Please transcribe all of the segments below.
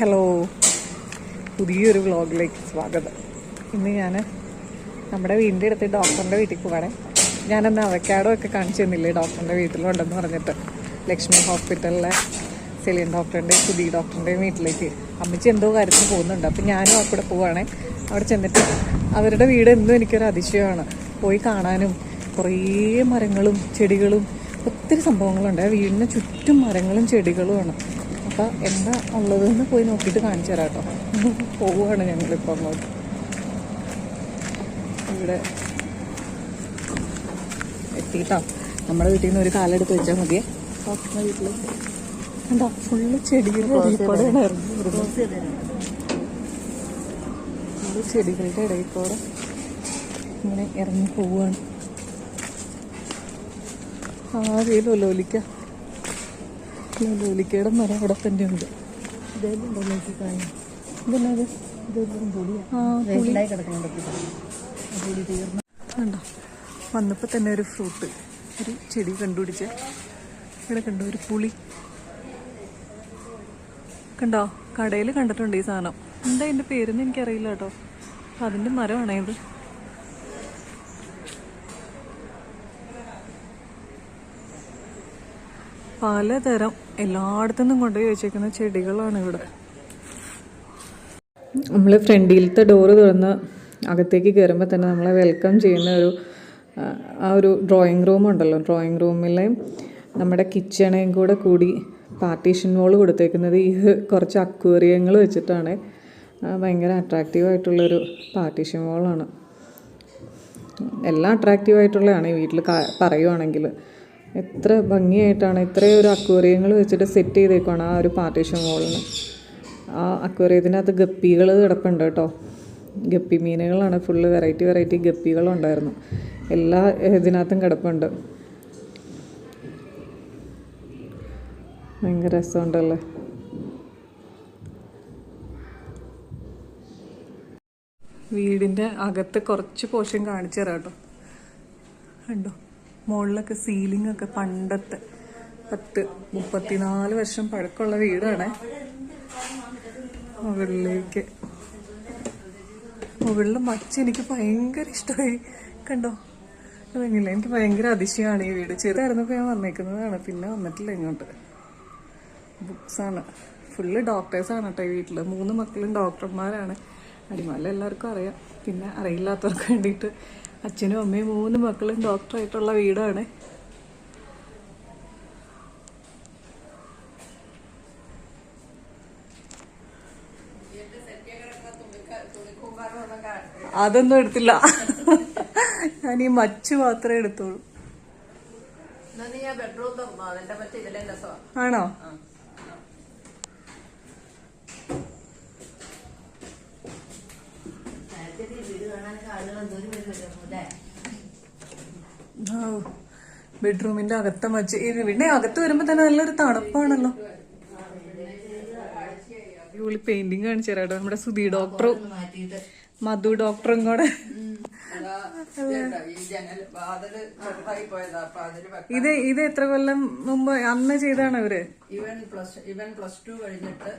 Hello. പുതിയൊരു വ്ളോഗിലേക്ക് സ്വാഗതം. ഇന്ന് ഞാൻ നമ്മുടെ വീടിന്റെ അടുത്ത് ഡോക്ടറിന്റെ വീട്ടിൽ പോവാണ്. ഞാനന്ന് അവക്കാടോ ഒക്കെ കാണിച്ചു തന്നില്ലേ ഡോക്ടറിന്റെ വീട്ടിലുണ്ടെന്ന് പറഞ്ഞിട്ട്. ലക്ഷ്മി ഹോസ്പിറ്റലിലെ സെലിയൻ ഡോക്ടറിന്റെ സുധി ഡോക്ടറിന്റെയും വീട്ടിലേക്ക്. അമ്മച്ചി എന്തോ കാര്യത്തിന് പോകുന്നുണ്ട്. അപ്പം ഞാനും ആ കൂടെ അവിടെ ചെന്നിട്ട് അവരുടെ വീട് എന്നും എനിക്കൊരു അതിശയമാണ്. പോയി കാണാനും കുറേ മരങ്ങളും ചെടികളും ഒത്തിരി സംഭവങ്ങളുണ്ട്. വീടിന് ചുറ്റും മരങ്ങളും ചെടികളുമാണ്. അപ്പോൾ എന്താ ഉള്ളതെന്ന് പോയി നോക്കിയിട്ട് കാണിച്ചു തരാം കേട്ടോ. പോവുകയാണ് ഞങ്ങളിപ്പോൾ അങ്ങോട്ട്. ഇവിടെ എത്തിയിട്ടോ. നമ്മുടെ വീട്ടിൽ നിന്ന് ഒരു കാലെടുത്ത് വെച്ചാൽ മതിയേ. വീട്ടിൽ എന്താ ഫുള്ള് ചെടികളുടെ ഇടയിൽ ഫുള്ള് ചെടികളുടെ ഇടയിൽ കൂടെ ഇങ്ങനെ ഇറങ്ങി പോവുകയാണ്. ആ ദേ ലോലിക്ക ലോലിക്കയുടെ മരം അവിടെ തന്നെ ഉണ്ട്. ഇതെന്നത് ആ പുളി. കണ്ടോ? വന്നപ്പോൾ തന്നെ ഒരു ഫ്രൂട്ട് ഒരു ചെടി കണ്ടുപിടിച്ച്. ഇവിടെ കണ്ടോ? ഒരു പുളി. കണ്ടോ? കടയിൽ കണ്ടിട്ടുണ്ട് ഈ സാധനം. എന്താ അതിന്റെ പേരെന്ന് എനിക്കറിയില്ല കേട്ടോ. അതിന്റെ മരമാണേ പലതരം എല്ലായിടത്തുനിന്നും കൊണ്ടുപോയി വെച്ചേക്കുന്ന ചെടികളാണ് ഇവിടെ. നമ്മൾ ഫ്രണ്ടിലത്തെ ഡോറ് തുറന്ന് അകത്തേക്ക് കയറുമ്പോൾ തന്നെ നമ്മളെ വെൽക്കം ചെയ്യുന്ന ഒരു ആ, ഒരു ഡ്രോയിങ് റൂം ഉണ്ടല്ലോ. ഡ്രോയിങ് റൂമിലെ നമ്മുടെ കിച്ചണേയും കൂടെ കൂടി പാർട്ടീഷൻ വോൾ കൊടുത്തേക്കുന്നത് ഈ കുറച്ച് അക്വേറിയങ്ങൾ വെച്ചിട്ടാണ്. ഭയങ്കര അട്രാക്റ്റീവ് ആയിട്ടുള്ളൊരു പാർട്ടീഷൻ വോളാണ് എല്ലാം അട്രാക്റ്റീവ് ആയിട്ടുള്ളതാണ്. ഈ വീട്ടിൽ പറയുവാണെങ്കിൽ എത്ര ഭംഗിയായിട്ടാണ് ഇത്രയും ഒരു അക്വേറിയങ്ങൾ വെച്ചിട്ട് സെറ്റ് ചെയ്തേക്കുവാണ് ആ ഒരു പാർട്ടീഷൻ വോളിന് ആ അക്വേറിയത്തിനകത്ത് ഗപ്പികൾ കിടപ്പുണ്ട് കേട്ടോ. ഗപ്പി മീനുകളാണ് ഫുള്ള് വെറൈറ്റി വെറൈറ്റി ഗപ്പികളുണ്ടായിരുന്നു എല്ലാ ഇതിനകത്തും കിടപ്പുണ്ട്. ഭയങ്കര രസമുണ്ടല്ലേ? വീടിന്റെ അകത്ത് കുറച്ച് പോഷൻ കാണിച്ചു തരാം കേട്ടോ. കണ്ടോ? മുകളിലൊക്കെ സീലിംഗ് ഒക്കെ പണ്ടത്തെ പത്ത് മുപ്പത്തിനാല് വർഷം പഴക്കമുള്ള വീടാണ്. മുകളിലേക്ക്. മുകളിലെ മച്ച എനിക്ക് ഭയങ്കര ഇഷ്ടമായി കണ്ടോ? അതെങ്ങില്ല എനിക്ക് ഭയങ്കര അതിശയമാണ് ഈ വീട്. ചെറുതായിരുന്നപ്പോൾ ഞാൻ വന്നേക്കുന്നതാണ്. പിന്നെ വന്നിട്ടില്ല ഇങ്ങോട്ട്. ബുക്സാണ് ഫുള്ള് ഡോക്ടേഴ്സാണ് കേട്ടോ ഈ വീട്ടിൽ മൂന്ന് മക്കളും ഡോക്ടർമാരാണ് അടിമാല എല്ലാവർക്കും അറിയാം. പിന്നെ അറിയില്ലാത്തവർക്ക് വേണ്ടിയിട്ട് അച്ഛനും അമ്മയും മൂന്ന് മക്കളും ഡോക്ടറായിട്ടുള്ള വീടാണ്. അതൊന്നും എടുത്തില്ല. ഞാൻ ഈ മച്ച് മാത്രമേ എടുത്തോളൂ എന്നാ നീ ആ ബെഡ്റൂം തുറന്നോ അതിന്റെ പറ്റി ഇതിലെ രസമാണ് ആണോ ബെഡ്റൂമിന്റെ അകത്തെ മച്ച് ഇവിടെ അകത്ത് വരുമ്പോ തന്നെ നല്ലൊരു തണുപ്പാണല്ലോ. അടിപൊളി പെയിന്റിങ് കാണിച്ചു നമ്മുടെ സുധി ഡോക്ടറും മധു ഡോക്ടറും കൂടെ. ഇത് ഇത് എത്ര കൊല്ലം മുമ്പ് അന്ന് ചെയ്താണ് അവർ ഇവൻ പ്ലസ് ഇവൻ പ്ലസ് ടു കഴിഞ്ഞിട്ട്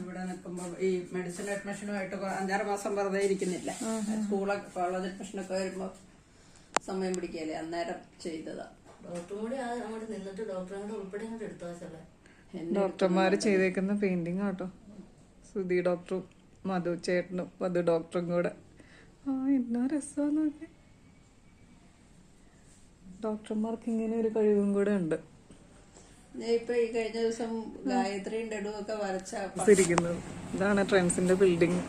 ഇവിടെ നിൽക്കുമ്പോ ഈ മെഡിസിൻ അഡ്മിഷനുമായിട്ട് അഞ്ചാറ് മാസം വെറുതെ ഇരിക്കുന്നില്ല. സ്കൂളൊക്കെ കോളേജ് അഡ്മിഷനൊക്കെ വരുമ്പോ സമയം പിടിക്കല്ലേ അന്നേരം ചെയ്തതാ. ഡോക്ടർമാര് ചെയ്തേക്കുന്ന പെയിന്റിങ് ആട്ടോ സുധി ഡോക്ടറും മധു ചേട്ടനും മധു ഡോക്ടറും കൂടെ. ആ എന്നാ രസമാന്ന് നോക്കി ഡോക്ടർമാർക്ക് ഇങ്ങനെ ഒരു കഴിവും കൂടെ ഉണ്ട്. ഞാൻ ഇപ്പൊ ഈ കഴിഞ്ഞ ദിവസം ഗായത്രിയും ഡെഡും ഒക്കെ വരച്ച ഇതാണ് ട്രെൻസിന്റെ ബിൽഡിംഗ്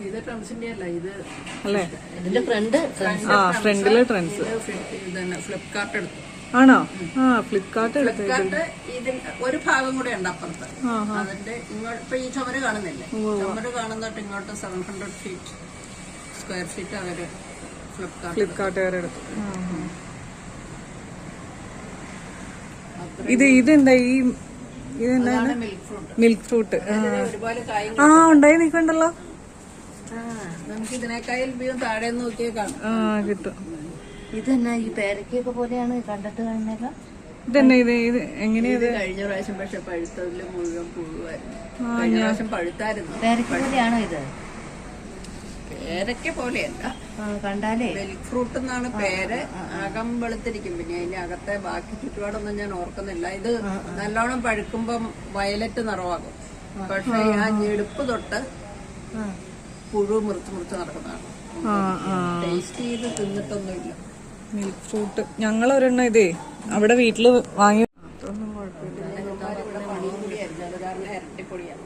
ഇത് അല്ല ഇത് അല്ലേ? ഇതിന്റെ ഫ്രണ്ട് ആ ഫ്രണ്ടിലെ ട്രെൻസ്. ഫ്ലിപ്കാർട്ട് എടുത്തു. ആണോ? ആ ഫ്ലിപ്കാർട്ട് ഒരു ഭാഗം കൂടെ ഉണ്ട് അപ്പുറത്ത്. അതിന്റെ ഇങ്ങോട്ട് ഇപ്പൊ ഈ ചുമര് കാണുന്നില്ലേ? ചുമര് കാണുന്നോട്ട് ഇങ്ങോട്ട് seven hundred feet square feet അവർ ഫ്ലിപ്കാർട്ട് ഫ്ലിപ്കാർട്ടുകാരെടുത്തു ഇത് ഇതെന്താ ഈ ഇതെന്താ മിൽക്ക് ഫ്രൂട്ട് ആ. ഉണ്ടായി നിൽക്കണ്ടല്ലോ? നമുക്ക് ഇതിനേക്കാൾ വ്യൂ താഴെ നോക്കിയേ കാണാം ആ കിട്ടും. ഇത് ഈ പേരക്കൊക്കെ പോലെയാണ് കണ്ടിട്ട് കാണുന്നല്ല ഇതന്നെ ഇത്? ഇത് കഴിഞ്ഞ പ്രാവശ്യം പക്ഷെ പഴുത്തതിൽ മുഴുവൻ പുഴുവായിരുന്നു. കഴിഞ്ഞ പ്രാവശ്യം പഴുത്തായിരുന്നു. പേരക്കോലെയാണോ ഇത്? പേരയ്ക്ക പോലെയല്ല. കണ്ടാലേ. മിൽക്ക് ഫ്രൂട്ട് എന്നാണ് പേര്. അകം വെളുത്തിരിക്കും. പിന്നെ അതിന്റെ അകത്തെ ബാക്കി ചുറ്റുപാടൊന്നും ഞാൻ ഓർക്കുന്നില്ല. ഇത് നല്ലോണം പഴുക്കുമ്പം വയലറ്റ് നിറവാകും. പക്ഷെ ആ ഞെടുപ്പ് തൊട്ട് പുഴു മുറിച്ച് മുറിച്ച് നടക്കുന്നതാണ്. ടേസ്റ്റ് ചെയ്ത് തിന്നിട്ടൊന്നുമില്ല. Milk fruit. ഞങ്ങൾ ഒരെണ്ണം ഇതേ അവിടെ വീട്ടിൽ വാങ്ങി അതൊന്നും കുഴപ്പമില്ല ഇവിടെ പണിക്കൂടിയായിരുന്നു അത് കാരണം ഇരട്ടിപ്പൊടിയാണ്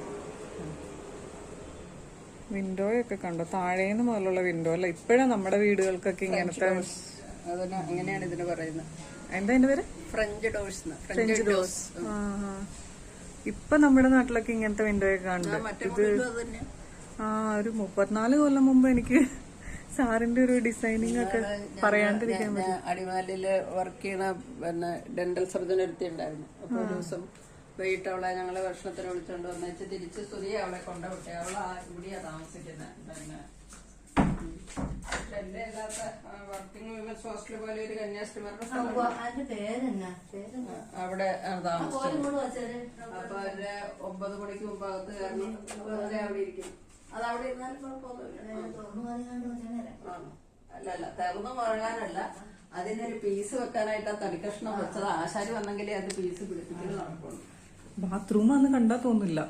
വിൻഡോയൊക്കെ കണ്ടോ? താഴേന്ന് മുതലുള്ള വിൻഡോ അല്ല? ഇപ്പോഴും നമ്മുടെ വീടുകൾക്കൊക്കെ ഇങ്ങനത്തെ അങ്ങനെയാണ് ഇതിന് പറയുന്നത്. എന്താ എന്റെ പേര്? ഫ്രഞ്ച് ഡോഴ്സ് ഫ്രഞ്ച് ഡോസ് ആ, ആ. ഇപ്പൊ നമ്മുടെ നാട്ടിലൊക്കെ ഇങ്ങനത്തെ വിൻഡോയൊക്കെ കാണുന്നുണ്ട് ഇത് ആ ഒരു മുപ്പത്തിനാല് കൊല്ലം മുമ്പ് എനിക്ക് സാറിന്റെ ഒരു ഡിസൈനിങ് ഒക്കെ പറയാണ്ടിരിക്കാൻ അടിമാലിയിൽ അടിമാലിൽ വർക്ക് ചെയ്യണ പിന്നെ ഡെന്റൽ സർജൻ എടുത്തിണ്ടായിരുന്നു അപ്പൊ ഒരു ദിവസം വൈകിട്ട് അവളെ ഞങ്ങളെ ഭക്ഷണത്തിന് വിളിച്ചോണ്ട് വന്നേച്ച് തിരിച്ച് സ്തുതിയെ അവളെ കൊണ്ടുപോട്ടെ അവൾ ആ ഇവിടെയാ താമസിക്കുന്നത് പിന്നെ. എന്റെ അല്ലാത്ത വർക്കിംഗ് വിമൻസ് ഹോസ്റ്റൽ പോലെ ഒരു കന്യാസ്ത്രീമാരുടെ അവിടെ താമസിച്ചത് അപ്പൊ അവരുടെ ഒമ്പത് മണിക്ക് മുമ്പ് അകത്ത് കയറി വെറുതെ അവിടെ ഇരിക്കും. അത് അവിടെ ഇരുന്നാലും കുഴപ്പമൊന്നുമില്ല? അല്ല അല്ല തെറന്നു മുഴകാനല്ല അതിനൊരു പീസ് വെക്കാനായിട്ട് ആ തടിക്കഷ്ണം വെച്ചത് ആശാരി വന്നെങ്കിലേ അത് പീസ് പിടിപ്പിക്കുന്നത് നടക്കുള്ളൂ. ബാത്റൂം ആന്ന് കണ്ടാ തോന്നില്ല.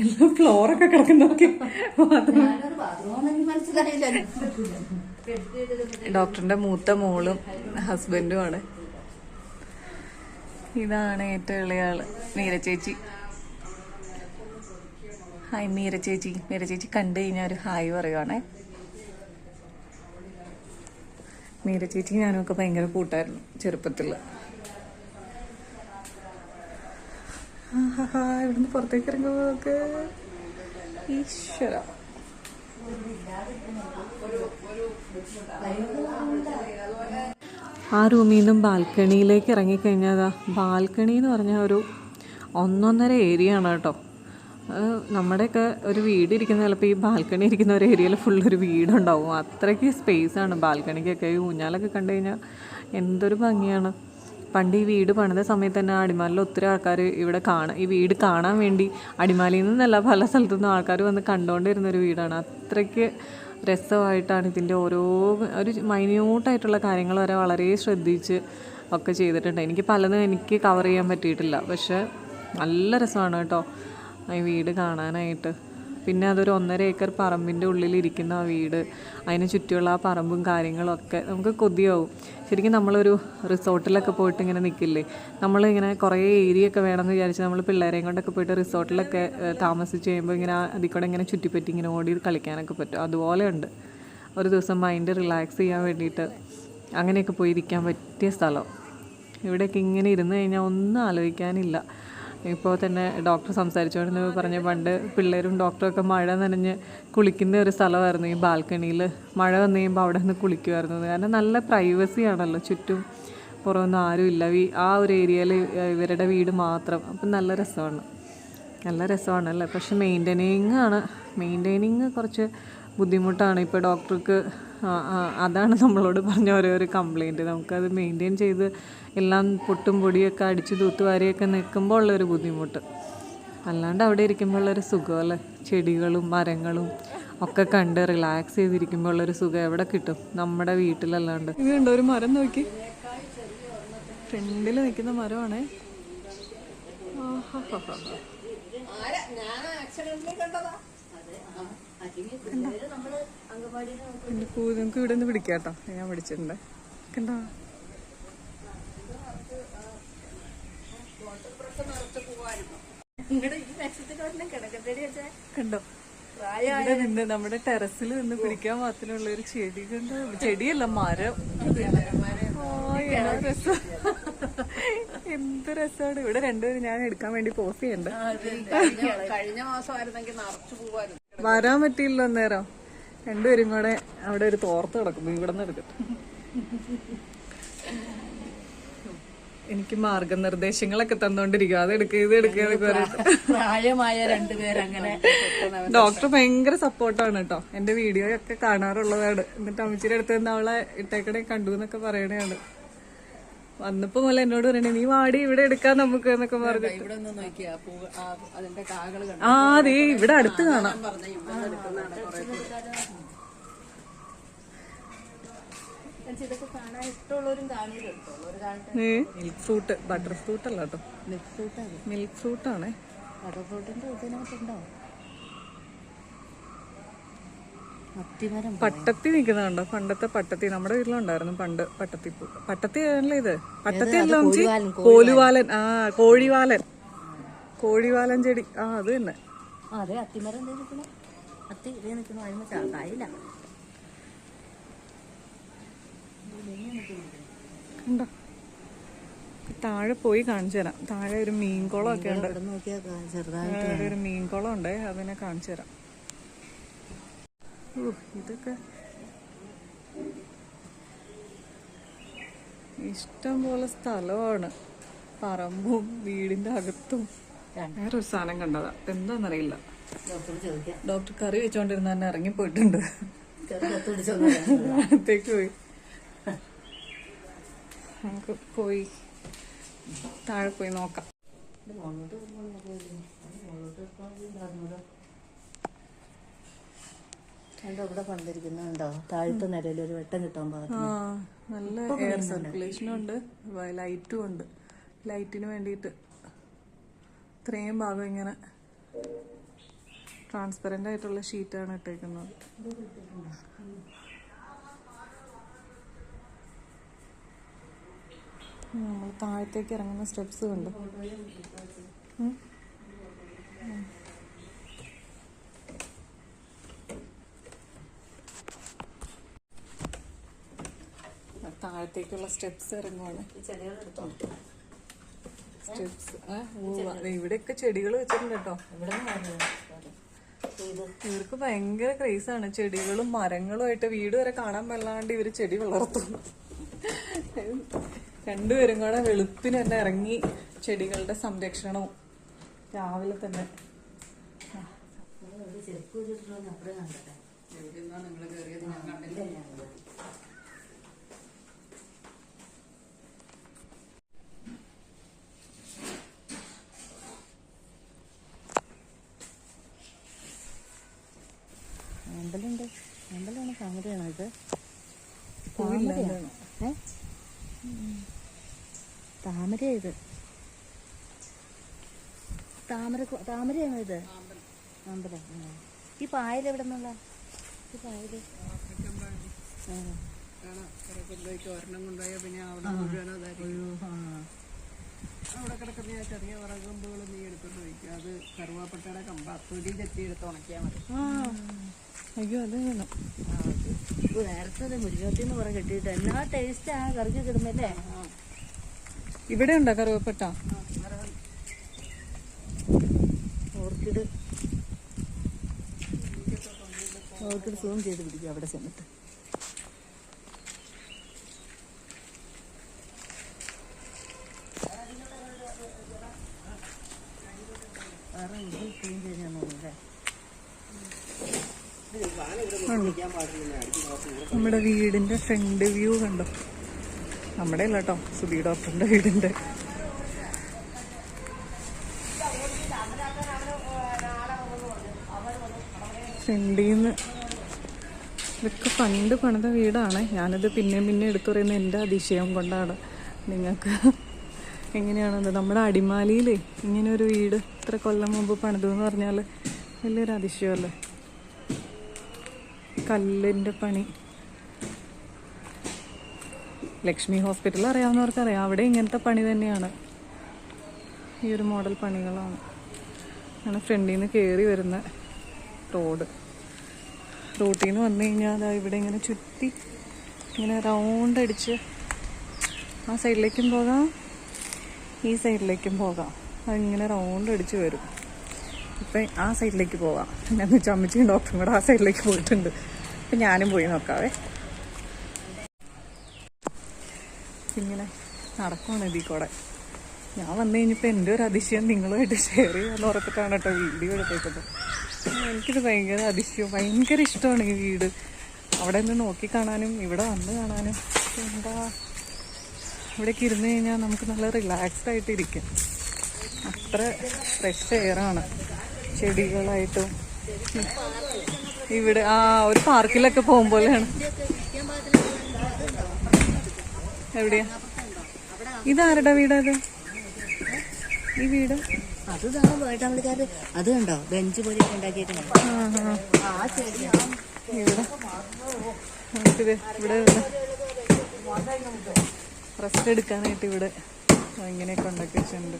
എല്ലാം ഫ്ലോറൊക്കെ കിടക്കുന്നൊക്കെ ഡോക്ടറിന്റെ മൂത്ത മോളും ഹസ്ബൻഡുമാണ് ഇതാണ് ഏറ്റവും ഇളയാൾ മീര ചേച്ചി. ഹായ് മീര ചേച്ചി. മീര ചേച്ചി കണ്ടു കഴിഞ്ഞാൽ ഒരു ഹായ് പറയുവാണേ. മീര ചേച്ചി ഞാനൊക്കെ ഭയങ്കര കൂട്ടായിരുന്നു ചെറുപ്പത്തിൽ. ഇവിടുന്ന് പുറത്തേക്ക് ഇറങ്ങുമ്പോഴൊക്കെ ഈശ്വര. ആ റൂമിൽ നിന്നും ബാൽക്കണിയിലേക്ക് ഇറങ്ങിക്കഴിഞ്ഞാൽ ബാൽക്കണി എന്ന് പറഞ്ഞ ഒരു ഒന്നൊന്നര ഏരിയ ആണ് കേട്ടോ. നമ്മുടെയൊക്കെ ഒരു വീട് ഇരിക്കുന്ന ചിലപ്പോൾ ഈ ബാൽക്കണി ഇരിക്കുന്ന ഒരു ഏരിയയിൽ ഫുൾ ഒരു വീടുണ്ടാവും. അത്രയ്ക്ക് ആണ് ബാൽക്കണിക്കൊക്കെ. ഈ ഊഞ്ഞാലൊക്കെ കണ്ടു കഴിഞ്ഞാൽ എന്തൊരു ഭംഗിയാണ്. പണ്ട് ഈ വീട് പണിത സമയത്ത് തന്നെ അടിമാലിൽ ഒത്തിരി ആൾക്കാർ ഇവിടെ കാണാൻ ഈ വീട് കാണാൻ വേണ്ടി അടിമാലിയിൽ നിന്നല്ല പല സ്ഥലത്തു നിന്നും ആൾക്കാർ വന്ന് കണ്ടുകൊണ്ടിരുന്നൊരു വീടാണ്. അത്രയ്ക്ക് രസമായിട്ടാണ് ഇതിന്റെ ഓരോ ഒരു മൈന്യൂട്ടായിട്ടുള്ള കാര്യങ്ങൾ വരെ വളരെ ശ്രദ്ധിച്ച് ഒക്കെ ചെയ്തിട്ടുണ്ട്. എനിക്ക് പലതും എനിക്ക് കവർ ചെയ്യാൻ പറ്റിയിട്ടില്ല. പക്ഷേ നല്ല രസമാണ് കേട്ടോ ഈ വീട് കാണാനായിട്ട്. പിന്നെ അതൊരു ഒന്നര ഏക്കർ പറമ്പിന്റെ ഉള്ളിൽ ഇരിക്കുന്ന ആ വീട് അതിന് ചുറ്റുമുള്ള ആ പറമ്പും കാര്യങ്ങളൊക്കെ നമുക്ക് കൊതിയാവും. ശരിക്കും നമ്മളൊരു റിസോർട്ടിലൊക്കെ പോയിട്ട് ഇങ്ങനെ നിൽക്കില്ലേ? നമ്മളിങ്ങനെ കുറേ ഏരിയ ഒക്കെ വേണമെന്ന് വിചാരിച്ച് നമ്മൾ പിള്ളേരെയും കൊണ്ടൊക്കെ പോയിട്ട് റിസോർട്ടിലൊക്കെ താമസിച്ച് കഴിയുമ്പോൾ ഇങ്ങനെ അതിൽ കൂടെ ഇങ്ങനെ ചുറ്റിപ്പറ്റി ഇങ്ങനെ ഓടി കളിക്കാനൊക്കെ പറ്റും. അതുപോലെ ഉണ്ട് ഒരു ദിവസം മൈൻഡ് റിലാക്സ് ചെയ്യാൻ വേണ്ടിയിട്ട് അങ്ങനെയൊക്കെ പോയി ഇരിക്കാൻ പറ്റിയ സ്ഥലം. ഇവിടെയൊക്കെ ഇങ്ങനെ ഇരുന്ന് കഴിഞ്ഞാൽ ഒന്നും ആലോചിക്കാനില്ല. ഇപ്പോൾ തന്നെ ഡോക്ടർ സംസാരിച്ചുകൊണ്ട് പറഞ്ഞ പണ്ട് പിള്ളേരും ഡോക്ടറും ഒക്കെ മഴ നനഞ്ഞ് കുളിക്കുന്ന ഒരു സ്ഥലമായിരുന്നു ഈ ബാൽക്കണിയിൽ. മഴ വന്നു കഴിയുമ്പോൾ അവിടെ നിന്ന് കുളിക്കുമായിരുന്നു. കാരണം നല്ല പ്രൈവസി ആണല്ലോ ചുറ്റും. പുറമൊന്നും ആരുമില്ല വീ- ആ ഒരു ഏരിയയിൽ ഇവരുടെ വീട് മാത്രം. അപ്പം നല്ല രസമാണ്. നല്ല രസമാണല്ലേ? പക്ഷെ മെയിന്റനിങ് ആണ് മെയിന്റെനിങ് കുറച്ച് ബുദ്ധിമുട്ടാണ്. ഇപ്പോൾ ഡോക്ടർക്ക് അതാണ് നമ്മളോട് പറഞ്ഞ ഓരോ ഒരു കംപ്ലൈന്റ് നമുക്കത് മെയിന്റെയിൻ ചെയ്ത് എല്ലാം പൊട്ടും പൊടിയൊക്കെ അടിച്ച് തൂത്തുവാരിയൊക്കെ നിൽക്കുമ്പോൾ ഉള്ളൊരു ബുദ്ധിമുട്ട്. അല്ലാണ്ട് അവിടെ ഇരിക്കുമ്പോൾ ഉള്ളൊരു സുഖമല്ലേ ചെടികളും മരങ്ങളും ഒക്കെ കണ്ട് റിലാക്സ് ചെയ്തിരിക്കുമ്പോൾ ഉള്ളൊരു സുഖം എവിടെ കിട്ടും? നമ്മുടെ വീട്ടിലല്ലാണ്ട്. ഇത് കണ്ടോ ഒരു മരം നോക്കി. ഫ്രണ്ടിൽ നിൽക്കുന്ന മരമാണേ. ആഹാഹാഹാ. ആരാ? ഞാൻ ആക്സിഡന്റിൽ കണ്ടതാ. പൂ നമുക്ക് ഇവിടെ നിന്ന് പിടിക്കാം കേട്ടോ. ഞാൻ പിടിച്ചിട്ടുണ്ട്. കണ്ടോ? കണ്ടോ? ഇവിടെ നിന്ന് നമ്മുടെ ടെറസിൽ നിന്ന് പിടിക്കാൻ മാത്രമുള്ള ഒരു ചെടി കണ്ടോ? ചെടിയല്ല മരം. എന്ത് രസമാണ്. ഇവിടെ രണ്ടുപേരും ഞാൻ എടുക്കാൻ വേണ്ടി പോസ് ചെയ്യണ്ട കഴിഞ്ഞ മാസം വരാൻ പറ്റിയില്ല അന്നേരം. രണ്ടുപേരും കൂടെ അവിടെ ഒരു തോർത്ത് കിടക്കുന്നു ഇവിടെ നിന്ന് എടുക്കട്ടെ എനിക്ക് മാർഗനിർദ്ദേശങ്ങളൊക്കെ തന്നോണ്ടിരിക്കും. അത് എടുക്കുക ഇത് പ്രായമായ രണ്ടുപേരങ്ങനെ ഡോക്ടർ ഭയങ്കര സപ്പോർട്ടാണ് കേട്ടോ. എന്റെ വീഡിയോ ഒക്കെ കാണാറുള്ളതാണ്. എന്നിട്ട് അമ്മച്ചിയുടെ അടുത്ത് നിന്ന് അവളെ ഇട്ടേക്കണേ കണ്ടു എന്നൊക്കെ പറയണതാണ് വന്നപ്പോ മുതൽ എന്നോട് പറയണേ നീ വാടി ഇവിടെ എടുക്കാൻ നമുക്ക് എന്നൊക്കെ പറഞ്ഞു ഇവിടെ ഒന്ന് നോക്കിയാ പൂ ആ അതെ കണ്ടു? ആ ദേ ഇവിടെ അടുത്ത് കാണാം. മിൽക്ക് ഫ്രൂട്ട് ബട്ടർ ഫ്രൂട്ട് അല്ല കേട്ടോ. മിൽക്ക് ഫ്രൂട്ടാണ് മിൽക്ക് ഫ്രൂട്ട് ആണേ. ബട്ടർ ഫ്രൂട്ടിന്റെ ഇതിനകത്തുണ്ടോ അത്തിമരം പട്ടത്തി നിൽക്കുന്നുണ്ടോ പണ്ടത്തെ പട്ടത്തി. നമ്മുടെ വീട്ടിലുണ്ടായിരുന്നു പണ്ട് പട്ടത്തി പൂ. പട്ടത്തി അല്ലേ ഇത്. പട്ടത്തി അല്ല? കോലുവാലൻ ആ കോഴിവാലൻ. കോഴിവാലൻ ചെടി. ആ അത് തന്നെ. അതെ അത്തിമരം അത്തി അതിന് ചാകായില്ല കണ്ടോ? താഴെ പോയി കാണിച്ചു തരാം. താഴെ ഒരു മീൻകുളം ഒക്കെ ഉണ്ട്. ഒരു മീൻകുളം ഉണ്ട്. അതിനെ കാണിച്ചു തരാം. ഇതൊക്കെ ഇഷ്ടം പോലെ സ്ഥലമാണ്. പറമ്പും വീടിന്റെ അകത്തും. വേറെ ഒരു സാധനം കണ്ടതാ. എന്താന്നറിയില്ല ഡോക്ടർ കറി വെച്ചോണ്ടിരുന്ന തന്നെ ഇറങ്ങിപ്പോയിട്ടുണ്ട്. അടുത്തേക്ക് പോയി. നമുക്ക് പോയി താഴെ പോയി നോക്കാം. മുകളിലോട്ട് മുകളിലോട്ട് കണ്ടോ ഇവിടെ പന്തിരിക്കുന്നുണ്ടോ താഴത്തെ നിലയിൽ ഒരു വെട്ടം കിട്ടാൻ പാകത്തിന്. നല്ല എയർ സർക്കുലേഷനും ഉണ്ട്. ലൈറ്റും ഉണ്ട്. ലൈറ്റിന് വേണ്ടിയിട്ട് ഇത്രയും ഭാഗം ഇങ്ങനെ ട്രാൻസ്പെറന്റ് ആയിട്ടുള്ള ഷീറ്റാണ് ഇട്ടേക്കുന്നത്. നമ്മൾ താഴത്തേക്ക് ഇറങ്ങുന്ന സ്റ്റെപ്സ് കണ്ടു താഴത്തേക്കുള്ള സ്റ്റെപ്സ് ഇറങ്ങുവാണ്. സ്റ്റെപ്സ് ഇവിടെയൊക്കെ ചെടികൾ വെച്ചിട്ടുണ്ട് കേട്ടോ. ഇവർക്ക് ഭയങ്കര ക്രേസാണ് ചെടികളും മരങ്ങളുമായിട്ട് വീട് വരെ കാണാൻ പറ്റാണ്ട് ഇവർ ചെടി വളർത്തും രണ്ടുപേരും കൂടെ വെളുപ്പിന് തന്നെ ഇറങ്ങി ചെടികളുടെ സംരക്ഷണവും രാവിലെ തന്നെ. ചെരുപ്പ് അപ്പഴേ കണ്ടേ എവിടെന്നാ നിങ്ങൾ കയറിയത് ഞാൻ കണ്ടില്ല അമ്പലമുണ്ട് അമ്പലമാണ് താമരയാണോ ഇത് താമരയാണ് താമരയാ? ഏ? താമരയാ ഇത്. താമര താമരയാണോ ഇത്? അമ്പലം. ഈ പായൽ എവിടെ നിന്നുള്ള ഈ പായൽ. ആ. ഒരെണ്ണം കൊണ്ടുപോയാൽ പിന്നെ അവിടെ മുഴുവനോ ആ. അവിടെ കിടക്കുന്ന ആ ചെറിയ വിറകുമ്പുകൾ നീ എടുത്തോണ്ട് വയ്ക്കുക അത് കറുവാപ്പട്ടയുടെ കമ്പ തൊലി ചെത്തി എടുത്ത് ഉണക്കിയാൽ മതി അയ്യോ അത് വേണം നേരത്തെ മുരിങ്ങത്തി എന്ന് പറഞ്ഞ് കെട്ടിയിട്ട് എന്നാ ടേസ്റ്റ് കറിക്ക് കിടുന്നല്ലേ ഇവിടെ ഉണ്ടോ കറുവപ്പെട്ട? ഓർക്കിഡ്. ഓർക്കിഡ് സൂം ചെയ്ത് പിടിക്കും അവിടെ ചെന്നിട്ട് വേറെ ഇത് ക്ലീൻ ചെയ്യാൻ തോന്നുന്നല്ലേ നമ്മുടെ വീടിന്റെ ഫ്രണ്ട് വ്യൂ കണ്ടോ? നമ്മുടെ അല്ല കേട്ടോ സുബി ഡോക്ടറിന്റെ വീടിന്റെ. ഫ്രണ്ടിന്ന് ഇതൊക്കെ പണ്ട് പണിത വീടാണ്. ഞാനിത് പിന്നെയും പിന്നെ എടുത്തു പറയുന്നത് എന്റെ അതിശയം കൊണ്ടാണ്. നിങ്ങൾക്ക് എങ്ങനെയാണത് നമ്മുടെ അടിമാലിയിലേ ഇങ്ങനെ ഒരു വീട് ഇത്ര കൊല്ലം മുമ്പ് പണിതു എന്ന് പറഞ്ഞാൽ വലിയൊരു അതിശയമല്ലേ? കല്ലിന്റെ പണി. ലക്ഷ്മി ഹോസ്പിറ്റൽ അറിയാവുന്നവർക്ക് അറിയാം അവിടെ ഇങ്ങനത്തെ പണി തന്നെയാണ്. ഈ ഒരു മോഡൽ പണികളാണ്. ആണ് ഫ്രണ്ടിൽ നിന്ന് കയറി വരുന്ന റോഡ്. റൂട്ടിൽ നിന്ന് വന്നു കഴിഞ്ഞാൽ അതാ ഇവിടെ ഇങ്ങനെ ചുറ്റി ഇങ്ങനെ റൗണ്ട് അടിച്ച് ആ സൈഡിലേക്കും പോകാം. ഈ സൈഡിലേക്കും പോകാം. അതിങ്ങനെ റൗണ്ട് അടിച്ച് വരും. ഇപ്പം ആ സൈഡിലേക്ക് പോകാം ഞാൻ അമ്മച്ചിയും ഡോക്ടറും കൂടെ ആ സൈഡിലേക്ക് പോയിട്ടുണ്ട്. അപ്പം ഞാനും പോയി നോക്കാവേ. ഇങ്ങനെ നടക്കുവാണ് ഇതിൽ കൂടെ. ഞാൻ വന്നു കഴിഞ്ഞപ്പോൾ എന്റെ ഒരു അതിശയം നിങ്ങളുമായിട്ട് ഷെയർ ചെയ്യാമെന്ന് ഉറപ്പിട്ടാണ് കേട്ടോ വീഡിയോ എടുത്തേക്കുന്നത്. എനിക്കിത് ഭയങ്കര അതിശയം ഭയങ്കര ഇഷ്ടമാണ് ഈ വീട്. അവിടെ നിന്ന് നോക്കി കാണാനും ഇവിടെ വന്ന് കാണാനും. എന്താ? ഇവിടേക്ക് ഇരുന്ന് കഴിഞ്ഞാൽ നമുക്ക് നല്ല റിലാക്സ്ഡ് ആയിട്ട് ഇരിക്കാം. അത്ര ഫ്രഷ് എയറാണ് ചെടികളായിട്ടും ഇവിടെ ആ ഒരു പാർക്കിലൊക്കെ പോകും പോലെയാണ്. എവിടെയാ? ഇതാരുടെ വീടാ ഈ വീട്? അത് വേട്ടാമ്പളിക്കാര് അത് കണ്ടോ ബെഞ്ച് പോലെ ഉണ്ടാക്കിയിട്ടുണ്ട് ഇവിടെ ഇവിടെ ഇവിടെ. റെസ്റ്റ് എടുക്കാനായിട്ട് ഇവിടെ ഇങ്ങനെയൊക്കെ ഉണ്ടാക്കി വെച്ചിട്ടുണ്ട്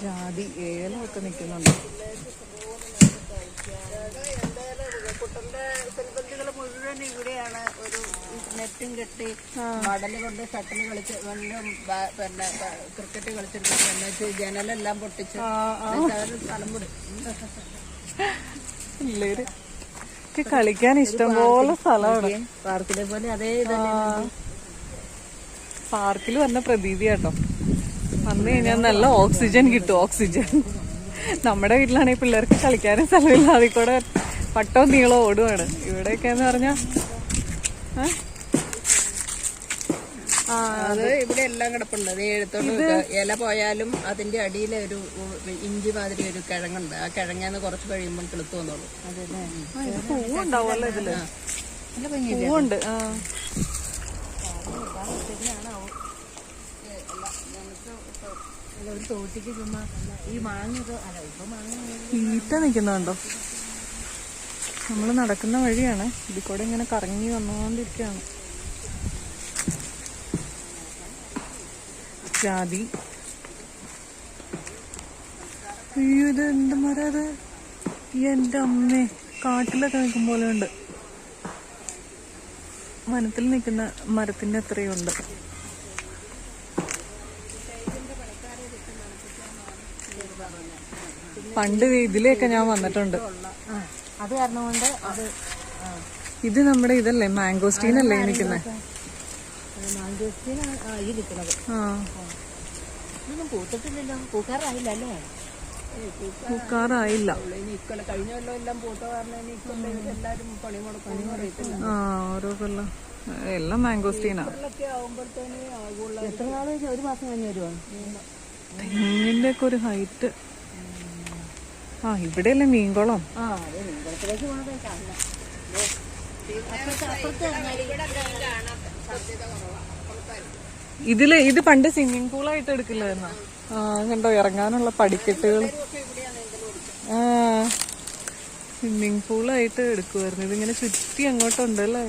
ജാതി ഏലമൊക്കെ നിൽക്കുന്നുണ്ട്. കുട്ടന്റെ സെൽബന്ധികൾ മുഴുവൻ ഇവിടെയാണ് ഒരു നെറ്റും കെട്ടി കൊണ്ട് ഷട്ടിൽ കളിച്ച് വീണ്ടും പിന്നെ ക്രിക്കറ്റ് കളിച്ചിട്ട് ജനലെല്ലാം പൊട്ടിച്ച് സ്ഥലം വിടും പിള്ളേര് ഒക്കെ കളിക്കാൻ ഇഷ്ടംപോലെ സ്ഥലമാണ്. പാർക്കിലെ പോലെ അതേ പാർക്കിൽ വന്ന പ്രതീതി കേട്ടോ. വന്നു കഴിഞ്ഞാൽ നല്ല ഓക്സിജൻ കിട്ടും ഓക്സിജൻ. നമ്മുടെ വീട്ടിലാണെങ്കിൽ പിള്ളേർക്ക് കളിക്കാനും സ്ഥലമില്ല അതിൽ കൂടെ പട്ടവും നീളവും ഓടുവാണ്. ഇവിടെയൊക്കെ എന്ന് പറഞ്ഞാ ഏ? അത് ഇവിടെ എല്ലാം കിടപ്പുണ്ട് അത് എഴുത്തോണ്ട് ഇല പോയാലും അതിന്റെ അടിയിൽ ഒരു ഇഞ്ചി മാതിരി ഒരു കിഴങ്ങുണ്ട്. ആ കിഴങ്ങാന്ന് കുറച്ച് കഴിയുമ്പോൾ കിളുത്തു വന്നോളൂ. പൂവുണ്ടാവുമല്ലോ ഇതിൽ. പൂവുണ്ട്. ഈറ്റ നിൽക്കുന്നുണ്ടോ നമ്മൾ നടക്കുന്ന വഴിയാണ്. ഇതിൽ കൂടെ ഇങ്ങനെ കറങ്ങി വന്നുകൊണ്ടിരിക്കുകയാണ്. ജാതി. അയ്യോ ഇത് എന്ത് മരം എന്റെ അമ്മേ കാട്ടിലൊക്കെ നിൽക്കും പോലെ ഉണ്ട്. വനത്തിൽ നിൽക്കുന്ന മരത്തിന്റെ അത്രയുണ്ട് പണ്ട് ഇതിലെയൊക്കെ ഞാൻ വന്നിട്ടുണ്ട്. അത് കാരണം കൊണ്ട് അത് ഇത് നമ്മുടെ ഇതല്ലേ മാംഗോസ്റ്റീൻ അല്ലേ നിൽക്കുന്നത്. മാംഗോസ്റ്റീൻ ആ. ഇതൊന്നും പൂത്തിട്ടില്ലല്ലോ. പൂക്കാറായില്ല. അല്ലേ പൂക്കാറായില്ല കഴിഞ്ഞ കൊല്ലം എല്ലാം പൂത്ത കാരണം പണി ആ ഓരോ കൊല്ലം. എല്ലാം മാംഗോസ്റ്റീനാ എത്ര നാൾ ഒരു മാസം കഴിഞ്ഞ് വരുമോ തെങ്ങിന്റെ ഒക്കെ ഒരു ഹൈറ്റ് ആ മീൻകുളം? മീൻകുളത്തിലേക്ക് പോണത് കാണണം. അപ്പുറത്ത് അപ്പുറത്ത് ഇതിൽ ഇത് പണ്ട് സ്വിമ്മിംഗ് പൂളായിട്ട് എടുക്കില്ലായിരുന്നോ? ആ കണ്ടോ ഇറങ്ങാനുള്ള പടിക്കെട്ടുകൾ. ആ സ്വിമ്മിംഗ് പൂളായിട്ട് എടുക്കുമായിരുന്നു ഇതിങ്ങനെ ചുറ്റി അങ്ങോട്ടുണ്ട് അല്ലേ?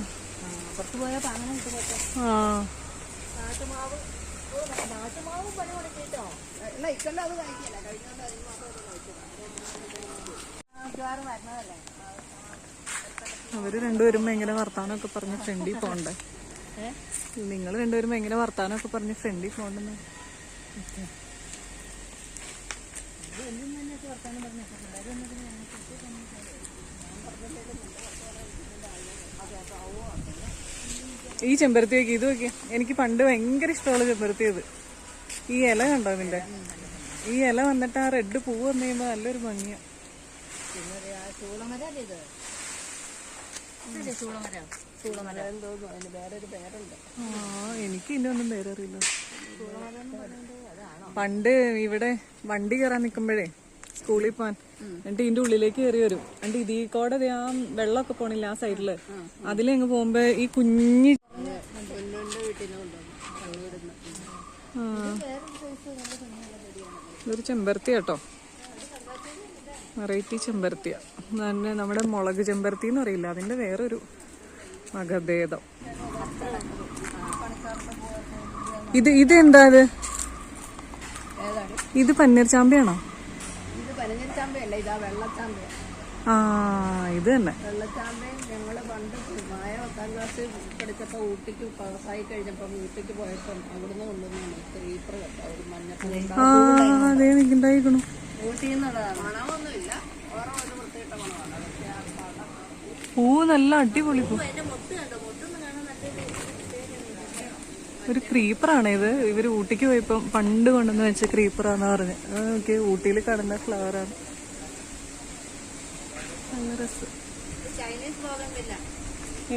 അവർ രണ്ടുപേരും ഭയങ്കര വർത്താനൊക്കെ പറഞ്ഞ് ഫ്രണ്ടിൽ പോണ്ടേ നിങ്ങൾ രണ്ടുപേരും ഭയങ്കര വർത്താനമൊക്കെ പറഞ്ഞ് ഫ്രണ്ടിൽ പോകണ്ടെന്ന് ഈ ചെമ്പരത്തി നോക്കി ഇത് നോക്കി. എനിക്ക് പണ്ട് ഭയങ്കര ഇഷ്ടമുള്ള ചെമ്പരത്തി ഇത് ഈ ഇല കണ്ടോ നിന്റെ? ഈ ഇല വന്നിട്ട് ആ റെഡ് പൂവ് വന്നു കഴിയുമ്പോ നല്ലൊരു ഭംഗിയാ. ചൂളമരം? പേരുണ്ട്. ആ എനിക്ക് പേരറിയില്ല. പണ്ട് ഇവിടെ വണ്ടി കയറാൻ നിൽക്കുമ്പോഴേ സ്കൂളിൽ പോവാൻ എന്നിട്ട് ഇതിന്റെ ഉള്ളിലേക്ക് കയറി വരും. എന്നിട്ട് ഇതീ കൂടെ ആ വെള്ളമൊക്കെ പോണില്ല ആ സൈഡിൽ. അതിലങ്ങ് പോകുമ്പോ ഈ കുഞ്ഞി. ഇതൊരു ചെമ്പരത്തി കേട്ടോ. വെറൈറ്റി ചെമ്പരത്തിയ. നമ്മുടെ മുളക് ചെമ്പരത്തി എന്ന് അറിയില്ല അതിന്റെ വേറൊരു വകഭേദം ഇത് ഇത് എന്താ ഇത്? ഇത് പന്നീർ ചാമ്പയാണോ? ആ ഇത് തന്നെ. വെള്ളച്ചാമ്പയും ഞങ്ങൾ പണ്ട് മായ പത്താം ക്ലാസ് പഠിച്ചപ്പോ ഊട്ടിക്ക് പാസ്സായി കഴിഞ്ഞപ്പം ഊട്ടിക്ക് പോയപ്പം അവിടുന്ന് കൊണ്ടുവന്നാണ് ക്രീപ്പർ കേട്ടോ ഒരു ഊട്ടിയിൽ നിന്നുള്ളതാണ് മണമൊന്നുമില്ല ഓരോ ഒരു വൃത്തിയിട്ട മണമാണ് പക്ഷേ ആ പടം പൂ നല്ല അടിപൊളി പൂ. ഒരു ക്രീപ്പറാണ് ഇത്. ഇവർ ഊട്ടിക്ക് പോയപ്പോ പണ്ട് കൊണ്ടെന്ന് വെച്ച ക്രീപ്പറാന്ന് പറഞ്ഞു. ഓക്കെ ഊട്ടിയിൽ കാണുന്ന ഫ്ലവറാണ് നല്ല രസം.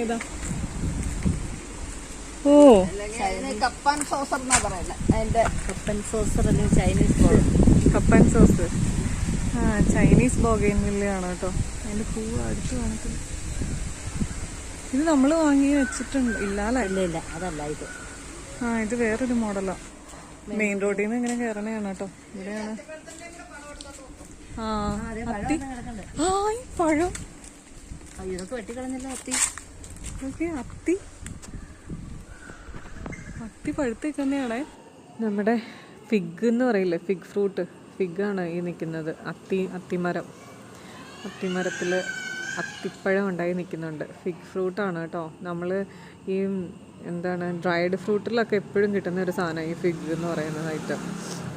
ഏതാ? ഓ. കപ്പാൻ സോസർ എന്നാ പറയുന്നത് അതിന്റെ കപ്പൻ സോസർ അല്ലെങ്കിൽ ചൈനീസ് ബോൾ കപ്പൻ ആ ചൈനീസ് ബോഗൈൻ വില്ലയാണ് കേട്ടോ. അതിന്റെ പൂവ് അടുത്ത് കാണിക്കുന്നു ഇത് നമ്മൾ വാങ്ങി വെച്ചിട്ടുണ്ട്. ഇല്ല ഇല്ല. അതല്ല ഇത്. ആ ഇത് വേറൊരു മോഡലാ. മെയിൻ റോഡിൽ നിന്ന് ഇങ്ങനെ ആണ് കേട്ടോ. ഇവിടെയാണ്. ആ അത്തി. ആ ഈ പഴം. അയ്യോ ഇതൊക്കെ വെട്ടിക്കളഞ്ഞല്ലോ അത്തി. ഓക്കെ അത്തി. നമ്മുടെ ഫിഗ് എന്ന് പറയില്ലേ ഫിഗ് ഫ്രൂട്ട്. ഫിഗ് ആണ് ഈ നിൽക്കുന്നത്. അത്തി അത്തിമരം. അത്തിമരത്തിൽ അത്തിപ്പഴം ഉണ്ടായി നിൽക്കുന്നുണ്ട്. ഫിഗ് ഫ്രൂട്ടാണ് കേട്ടോ. നമ്മൾ ഈ എന്താണ് ഡ്രൈഡ് ഫ്രൂട്ടിലൊക്കെ എപ്പോഴും കിട്ടുന്ന ഒരു സാധനം ഈ ഫിഗ് എന്ന് പറയുന്നത് ഐറ്റം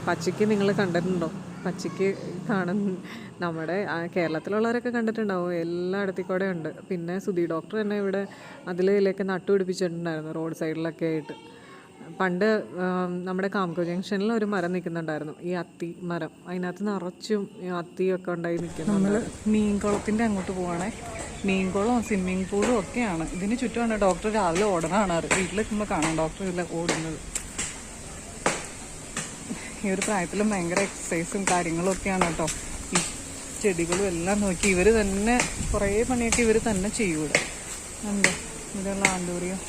പച്ചയ്ക്ക് നിങ്ങൾ കണ്ടിട്ടുണ്ടോ? പച്ചയ്ക്ക് കാണുന്ന നമ്മുടെ കേരളത്തിലുള്ളവരൊക്കെ കണ്ടിട്ടുണ്ടാവും. എല്ലായിടത്തിൽ കൂടെ ഉണ്ട് പിന്നെ സുധി ഡോക്ടർ തന്നെ ഇവിടെ അതിലേക്ക് നട്ടുപിടിപ്പിച്ചിട്ടുണ്ടായിരുന്നു റോഡ് സൈഡിലൊക്കെ ആയിട്ട്. പണ്ട് നമ്മുടെ കാംകോ ജംഗ്ഷനിൽ ഒരു മരം നിൽക്കുന്നുണ്ടായിരുന്നു. ഈ അത്തി മരം. അതിനകത്ത് നിറച്ചും അത്തിയൊക്കെ ഉണ്ടായി നിൽക്കുന്നു നമ്മൾ മീൻകുളത്തിന്റെ അങ്ങോട്ട് പോവാണേ. മീൻകുളവും സ്വിമ്മിങ് പൂളും ഒക്കെയാണ്. ഇതിന് ചുറ്റുമാണ് ഡോക്ടർ രാവിലെ ഓടണാണ് വീട്ടിൽ നിൽക്കുമ്പോൾ കാണാം ഡോക്ടർ ഇതിൽ ഓടുന്നത്. ഈ ഒരു പ്രായത്തിലും ഭയങ്കര എക്സസൈസും കാര്യങ്ങളും ഒക്കെയാണ് കേട്ടോ. ഈ ചെടികളും എല്ലാം നോക്കി ഇവർ തന്നെ കുറേ പണിയൊക്കെ ഇവർ തന്നെ ചെയ്യൂടെ എന്താ? ഇതെല്ലാം ആന്തൂറിയം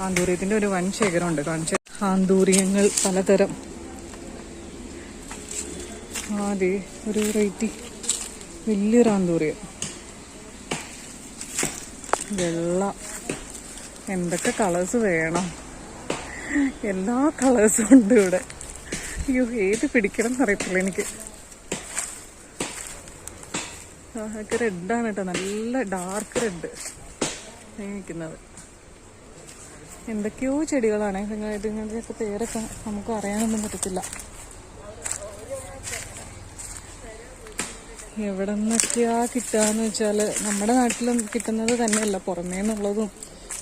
ആന്തൂറിയത്തിന്റെ ഒരു വൻ ശേഖരമുണ്ട്. കാണിച്ച ആന്തൂറിയങ്ങൾ പലതരം. അതെ ഒരു വെറൈറ്റി. വലിയൊരു ആന്തൂറിയം വെള്ള. എന്തൊക്കെ കളേഴ്സ് വേണം. എല്ലാ കളേഴ്സും ഉണ്ട് ഇവിടെ. അയ്യോ ഏത് പിടിക്കണം എന്നറിയത്തില്ല എനിക്ക്. റെഡാണ് കേട്ടോ. നല്ല ഡാർക്ക് റെഡ് നിൽക്കുന്നത് എന്തൊക്കെയോ ചെടികളാണ്. നിങ്ങൾ ഇതിന്റെയൊക്കെ പേരൊക്കെ നമുക്ക് അറിയാനൊന്നും പറ്റത്തില്ല. എവിടെ നിന്നൊക്കെയാ കിട്ടുകയെന്ന് വെച്ചാൽ നമ്മുടെ നാട്ടിലും കിട്ടുന്നത് തന്നെയല്ല. പുറമേ നിന്നുള്ളതും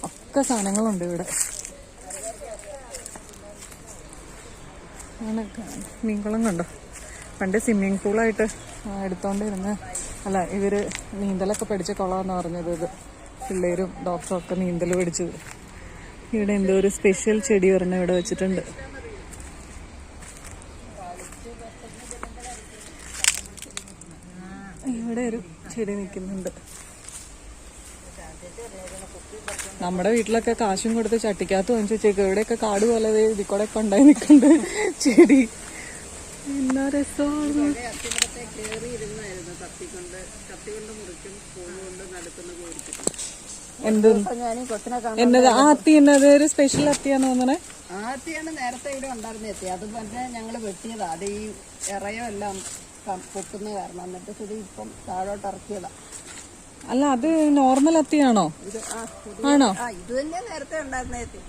ഒക്കെ സാധനങ്ങളുണ്ട് ഇവിടെ. മീൻകുളം കണ്ടോ? പണ്ട് സ്വിമ്മിങ് പൂളായിട്ട് എടുത്തോണ്ടിരുന്ന അല്ല ഇവർ നീന്തലൊക്കെ പഠിച്ച കുളമെന്ന് പറഞ്ഞത് ഇത്. പിള്ളേരും ഡോക്ടറും ഒക്കെ നീന്തൽ പഠിച്ചത്. ഇവിടെ എന്തോ ഒരു സ്പെഷ്യൽ ചെടി പറഞ്ഞ ഇവിടെ വെച്ചിട്ടുണ്ട്. ഇവിടെ ഒരു ചെടി നിൽക്കുന്നുണ്ട്. നമ്മുടെ വീട്ടിലൊക്കെ കാശും കൊടുത്ത് ചട്ടിക്കകത്ത് വാങ്ങിച്ചു വെച്ചേക്കും ഇവിടെയൊക്കെ കാട് പോലെ ഇതിൽ ഒക്കെ ഉണ്ടായി നിൽക്കുന്നുണ്ട് ചെടി. എന്നാ രസമാണ് കത്തിക്കൊണ്ട് കത്തിക്കൊണ്ട് കത്തി കൊണ്ട് മുറിക്കും സ്പൂൺ കൊണ്ട് നടുക്കുന്ന കോരിക്കും എന്ത്. എന്നത് ആ അത്തി എന്നത് ഒരു സ്പെഷ്യൽ അത്തിയാന്ന് തോന്നണേ. ആത്തിയാണ് നേരത്തെ ഇവിടെ ഉണ്ടായിരുന്ന എത്തി അത് പിന്നെ ഞങ്ങൾ വെട്ടിയതാ. അത് ഈ ഇറയോ എല്ലാം പൊട്ടുന്ന കാരണം. എന്നിട്ട് ശരി ഇപ്പം താഴോട്ട് ഇറക്കിയതാ. അല്ല അത് നോർമൽ അത്തിയാണോ ആണോ? ഇത് തന്നെ നേരത്തെ ഉണ്ടായിരുന്ന എത്തി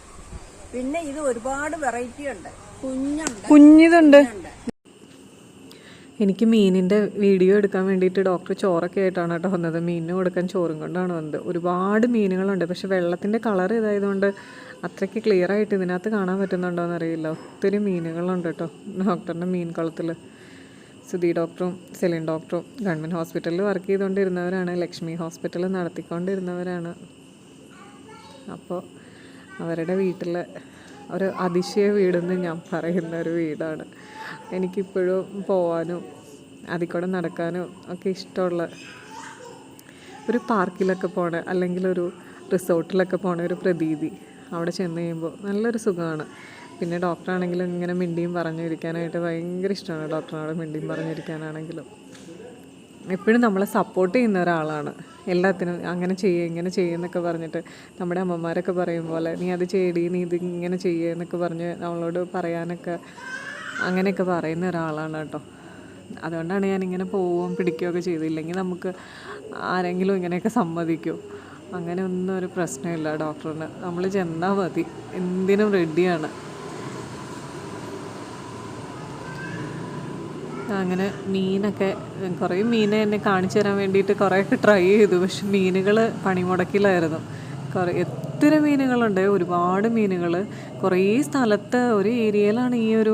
പിന്നെ ഇത് ഒരുപാട് വെറൈറ്റി ഉണ്ട്. കുഞ്ഞുണ്ട്. കുഞ്ഞിതുണ്ട്. എനിക്ക് മീനിന്റെ വീഡിയോ എടുക്കാൻ വേണ്ടിയിട്ട് ഡോക്ടർ ചോറൊക്കെ ആയിട്ടാണ് കേട്ടോ വന്നത്. മീനിന് കൊടുക്കാൻ ചോറും കൊണ്ടാണ് വന്നത്. ഒരുപാട് മീനുകളുണ്ട്. പക്ഷേ വെള്ളത്തിന്റെ കളർ ഇതായതുകൊണ്ട് അത്രയ്ക്ക് ക്ലിയർ ആയിട്ട് ഇതിനകത്ത് കാണാൻ പറ്റുന്നുണ്ടോ എന്നറിയില്ല ഒത്തിരി മീനുകളുണ്ട് കേട്ടോ ഡോക്ടറിന്റെ മീൻ കുളത്തിൽ സുധി ഡോക്ടറും സെലിൻ ഡോക്ടറും ഗവൺമെന്റ് ഹോസ്പിറ്റലിൽ വർക്ക് ചെയ്തുകൊണ്ടിരുന്നവരാണ്. ലക്ഷ്മി ഹോസ്പിറ്റൽ നടത്തിക്കൊണ്ടിരുന്നവരാണ്. അപ്പോൾ അവരുടെ വീട്ടിൽ ഒരു അതിശയ വീടെന്ന് ഞാൻ പറയുന്ന ഒരു വീടാണ്. എനിക്കിപ്പോഴും പോവാനും അതിൽ കൂടെ നടക്കാനും ഒക്കെ ഇഷ്ടമുള്ള ഒരു പാർക്കിലൊക്കെ പോണ അല്ലെങ്കിൽ ഒരു റിസോർട്ടിലൊക്കെ പോണ ഒരു പ്രതീതി അവിടെ ചെന്ന് കഴിയുമ്പോൾ നല്ലൊരു സുഖമാണ്. പിന്നെ ഡോക്ടറാണെങ്കിലും ഇങ്ങനെ മിണ്ടിയും പറഞ്ഞിരിക്കാനായിട്ട് ഭയങ്കര ഇഷ്ടമാണ് ഡോക്ടറിനോട് മിണ്ടിയും പറഞ്ഞിരിക്കാനാണെങ്കിലും. എപ്പോഴും നമ്മളെ സപ്പോർട്ട് ചെയ്യുന്ന ഒരാളാണ്. എല്ലാത്തിനും അങ്ങനെ ചെയ്യുക ഇങ്ങനെ ചെയ്യുന്നൊക്കെ പറഞ്ഞിട്ട് നമ്മുടെ അമ്മമാരൊക്കെ പറയും പോലെ നീ അത് ചെയ്യടി നീ ഇത് ഇങ്ങനെ ചെയ്യുക എന്നൊക്കെ പറഞ്ഞ് നമ്മളോട് പറയാനൊക്കെ അങ്ങനെയൊക്കെ പറയുന്ന ഒരാളാണ് കേട്ടോ. അതുകൊണ്ടാണ് ഞാൻ ഇങ്ങനെ പോവുകയും പിടിക്കുകയൊക്കെ ചെയ്തില്ലെങ്കിൽ നമുക്ക് ആരെങ്കിലും ഇങ്ങനെയൊക്കെ സമ്മതിക്കുമോ അങ്ങനെ ഒന്നും ഒരു പ്രശ്നമില്ല ഡോക്ടറിന്. നമ്മൾ ചെന്നാൽ മതി. എന്തിനും റെഡിയാണ്. അങ്ങനെ മീനൊക്കെ കുറേ മീനെ എന്നെ കാണിച്ചു തരാൻ വേണ്ടിയിട്ട് കുറേയൊക്കെ ട്രൈ ചെയ്തു. പക്ഷെ മീനുകൾ പണിമുടക്കിലായിരുന്നു. കുറേ എത്ര മീനുകളുണ്ട്. ഒരുപാട് മീനുകൾ. കുറേ സ്ഥലത്ത് ഒരു ഏരിയയിലാണ് ഈ ഒരു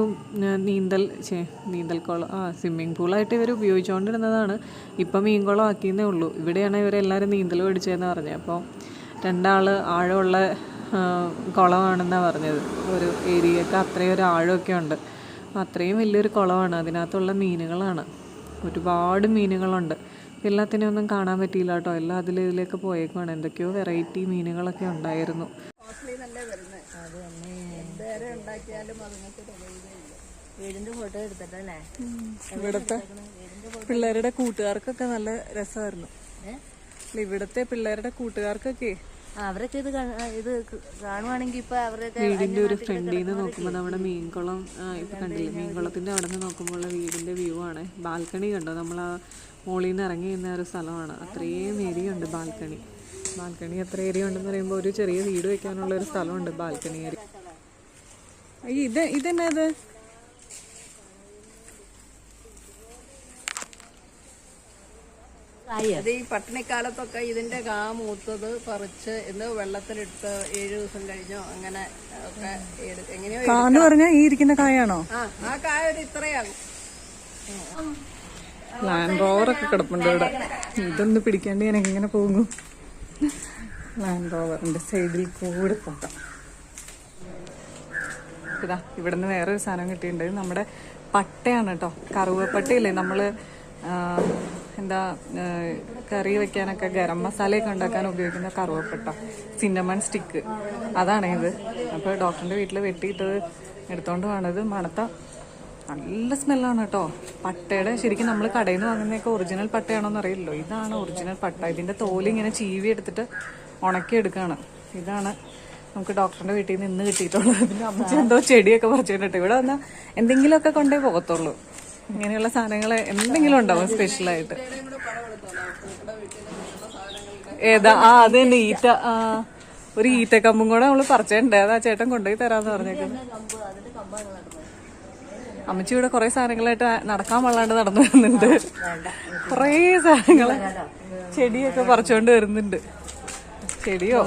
നീന്തൽ ചേ നീന്തൽ കുളം ആ സ്വിമ്മിങ് പൂളായിട്ട് ഇവർ ഉപയോഗിച്ചുകൊണ്ടിരുന്നതാണ് ഇപ്പം മീൻകുളം ആക്കിയെന്നേ ഉള്ളൂ. ഇവിടെയാണ് ഇവരെല്ലാവരും നീന്തൽ പഠിച്ചതെന്ന് പറഞ്ഞത്. അപ്പോൾ രണ്ടാൾ ആഴമുള്ള കുളമാണെന്നാണ് പറഞ്ഞത്. ഒരു ഏരിയയൊക്കെ അത്രയും ഒരു ആഴമൊക്കെ ഉണ്ട്. അത്രയും വലിയൊരു കുളമാണ്. അതിനകത്തുള്ള മീനുകളാണ്. ഒരുപാട് മീനുകളുണ്ട്. എല്ലാത്തിനെയും ഒന്നും കാണാൻ പറ്റിയില്ല കേട്ടോ. എല്ലാം അതിൽ ഇതിലേക്ക് പോയേക്കുവാണ്. എന്തൊക്കെയോ വെറൈറ്റി മീനുകളൊക്കെ ഉണ്ടായിരുന്നു. ഇവിടുത്തെ പിള്ളേരുടെ കൂട്ടുകാർക്കൊക്കെ നല്ല രസമായിരുന്നു. ഇവിടുത്തെ പിള്ളേരുടെ കൂട്ടുകാർക്കൊക്കെ അവരൊക്കെ ഇത് ഇത് കാണുവാണെങ്കിൽ ഇപ്പൊ അവരൊക്കെ വീടിന്റെ ഒരു ഫ്രണ്ടിൽ നിന്ന് നോക്കുമ്പോൾ നമ്മുടെ മീൻകുളം ഇപ്പൊ കണ്ടില്ലേ? മീൻകുളത്തിന്റെ അവിടെ നിന്ന് നോക്കുമ്പോൾ വീടിന്റെ വ്യൂ ആണ്. ബാൽക്കണി കണ്ടോ? നമ്മൾ ആ മോളിൽ നിന്ന് ഇറങ്ങി നിന്ന ഒരു സ്ഥലമാണ്. അത്രയും ഏരിയ ഉണ്ട് ബാൽക്കണി. ബാൽക്കണി എത്ര ഏരിയ ഉണ്ടെന്ന് പറയുമ്പോൾ ഒരു ചെറിയ വീട് വെക്കാനുള്ള ഒരു സ്ഥലമുണ്ട് ബാൽക്കണി ഏരിയ. ഇത് ഇതെന്നാ ഇത്? അത് ഈ പട്ടിണിക്കാലത്തൊക്കെ ഇതിന്റെ കാ മൂത്തത് പറിച്ച് ഇന്ന് വെള്ളത്തിലിട്ട് ഏഴു ദിവസം കഴിഞ്ഞോ അങ്ങനെ ഒക്കെ എങ്ങനെയോ പറഞ്ഞാൽ ഈ ഇരിക്കുന്ന കായാണോ? ആ ആ കായ ഒരു ഇത്രയാകും ലാൻഡ് റോവറൊക്കെ കിടപ്പുണ്ട് ഇവിടെ. ഇതൊന്ന് പിടിക്കാണ്ട് ഞാൻ എങ്ങനെ പോകും ലാൻഡ് റോവറിന്റെ സൈഡിൽ കൂടെ പോകാം. ഇതാ വേറെ ഒരു സാധനം കിട്ടിയിട്ടുണ്ട്. നമ്മുടെ പട്ടയാണ് കേട്ടോ കറുവപ്പട്ടയില്ലേ നമ്മൾ എന്താ കറി വെക്കാനൊക്കെ ഗരം മസാലയൊക്കെ ഉണ്ടാക്കാൻ ഉപയോഗിക്കുന്ന കറുവപ്പട്ട. സിന്നമൺ സ്റ്റിക്ക് അതാണ് ഇത്. അപ്പോൾ ഡോക്ടറിന്റെ വീട്ടിൽ വെട്ടിയിട്ടത് എടുത്തോണ്ട് വേണത് മണത്ത നല്ല സ്മെല്ലാണ് കേട്ടോ. പട്ടയുടെ ശരിക്കും നമ്മൾ കടയിൽ നിന്ന് വാങ്ങുന്നതൊക്കെ ഒറിജിനൽ പട്ടയാണോന്ന് അറിയില്ലല്ലോ. ഇതാണ് ഒറിജിനൽ പട്ട. ഇതിന്റെ തോൽ ഇങ്ങനെ ചീവി എടുത്തിട്ട് ഉണക്കി എടുക്കാണ്. ഇതാണ് നമുക്ക് ഡോക്ടറിന്റെ വീട്ടിൽ നിന്ന് ഇന്ന് കിട്ടിയിട്ടുള്ളത്. പിന്നെ അമ്മച്ചി എന്തോ ചെടിയൊക്കെ പറിച്ചിട്ടുണ്ട് ഇവിടെ വന്നാൽ എന്തെങ്കിലുമൊക്കെ കൊണ്ടേ പോകത്തുള്ളൂ. ഇങ്ങനെയുള്ള സാധനങ്ങൾ എന്തെങ്കിലും ഉണ്ടാവും സ്പെഷ്യലായിട്ട് ഏതാ? ആ അത് തന്നെ ഈറ്റ. ആ ഒരു ഈറ്റ കമ്പും കൂടെ നമ്മൾ പറിച്ചിട്ടുണ്ട് അത് ആ ചേട്ടൻ കൊണ്ടുപോയി തരാന്ന് പറഞ്ഞേക്കുന്നത് അമ്മച്ചി ഇവിടെ കുറെ സാധനങ്ങളായിട്ട് നടക്കാൻ വള്ളാണ്ട് നടന്നു വരുന്നുണ്ട്. കുറേ സാധനങ്ങൾ ചെടിയൊക്കെ പറിച്ചുകൊണ്ട് വരുന്നുണ്ട്. ചെടിയോ?